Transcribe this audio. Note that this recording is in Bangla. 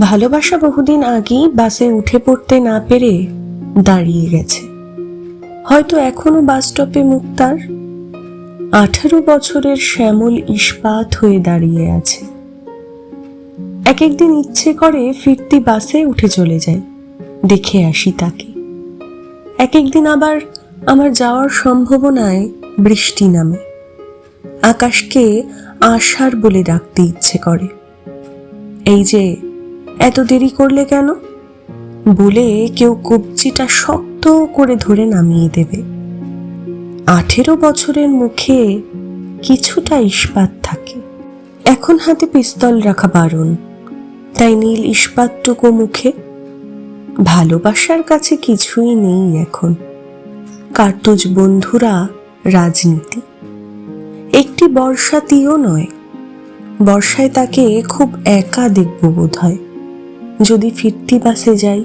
ভালোবাসা বহুদিন আগেই বাসে উঠে পড়তে না পেরে দাঁড়িয়ে গেছে। হয়তো এখনও বাস স্টপে মুক্তার আঠারো বছরের শ্যামল ইস্পাত হয়ে দাঁড়িয়ে আছে। এক একদিন ইচ্ছে করে ফিরতি বাসে উঠে চলে যাই দেখে আসি তাকে। এক একদিন আবার আমার যাওয়ার সম্ভাবনায় বৃষ্টি নামে। আকাশকে আশার বলে ডাকতে ইচ্ছে করে। এই যে এত দেরি করলে কেন? বলে কেউ কবজিটা শক্ত করে ধরে নামিয়ে দেবে। আঠেরো বছরের মুখে কিছুটা ইস্পাত থাকে। এখন হাতে পিস্তল রাখা বারণ। তাই নীল ইস্পাতটুকু মুখে। ভালোবাসার কাছে কিছুই নেই এখন। কার্তুজ বন্ধুরা রাজনীতি। একটি বর্ষাতিও নয়। বর্ষায় তাকে খুব একা দেখব বোধ হয় যদি ফিরতি বাসে যাই